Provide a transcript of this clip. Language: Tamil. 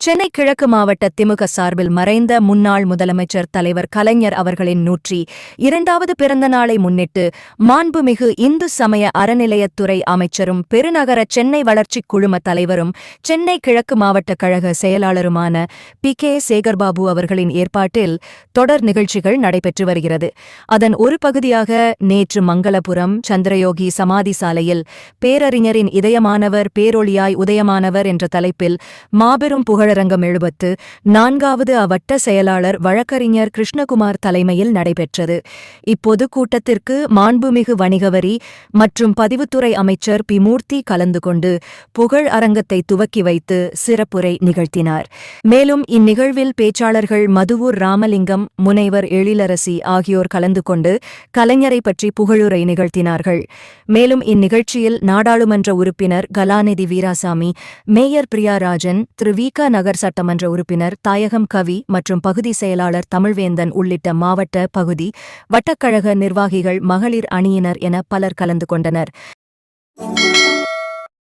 சென்னை கிழக்கு மாவட்ட திமுக சார்பில் மறைந்த முன்னாள் முதலமைச்சர் தலைவர் கலைஞர் அவர்களின் நூற்றி இரண்டாவது பிறந்த நாளை முன்னிட்டு மாண்புமிகு இந்து சமய அறநிலையத்துறை அமைச்சரும் பெருநகர சென்னை வளர்ச்சிக் குழும தலைவரும் சென்னை கிழக்கு மாவட்ட கழக செயலாளருமான பி. கே. சேகர்பாபு அவர்களின் ஏற்பாட்டில் தொடர் நிகழ்ச்சிகள் நடைபெற்று வருகிறது. அதன் ஒரு பகுதியாக நேற்று மங்களபுரம் சந்திரயோகி சமாதி சாலையில் பேரறிஞரின் இதயமானவர் பேரொளியாய் உதயமானவர் என்ற தலைப்பில் மாபெரும் புகழ் புகழரங்கம் எழுபத்து நான்காவது அவட்ட செயலாளர் வழக்கறிஞர் கிருஷ்ணகுமார் தலைமையில் நடைபெற்றது. இப்போது கூட்டத்திற்கு மாண்புமிகு வணிகவரி மற்றும் பதிவுத்துறை அமைச்சர் பி மூர்த்தி கலந்து கொண்டு புகழ் அரங்கத்தை துவக்கி வைத்து சிறப்புரை நிகழ்த்தினார். மேலும் இந்நிகழ்வில் பேச்சாளர்கள் மதுவூர் ராமலிங்கம் முனைவர் எழிலரசி ஆகியோர் கலந்து கொண்டு கலைஞரை பற்றி புகழுரை நிகழ்த்தினார்கள். மேலும் இந்நிகழ்ச்சியில் நாடாளுமன்ற உறுப்பினர் கலாநிதி வீராசாமி மேயர் பிரியாராஜன் திரு வி க நகர் சட்டமன்ற உறுப்பினர் தாயகம் கவி மற்றும் பகுதி செயலாளர் தமிழ்வேந்தன் உள்ளிட்ட மாவட்ட பகுதி வட்டக்கழக நிர்வாகிகள் மகளிர் அணியினர் என பலர் கலந்து கொண்டனர்.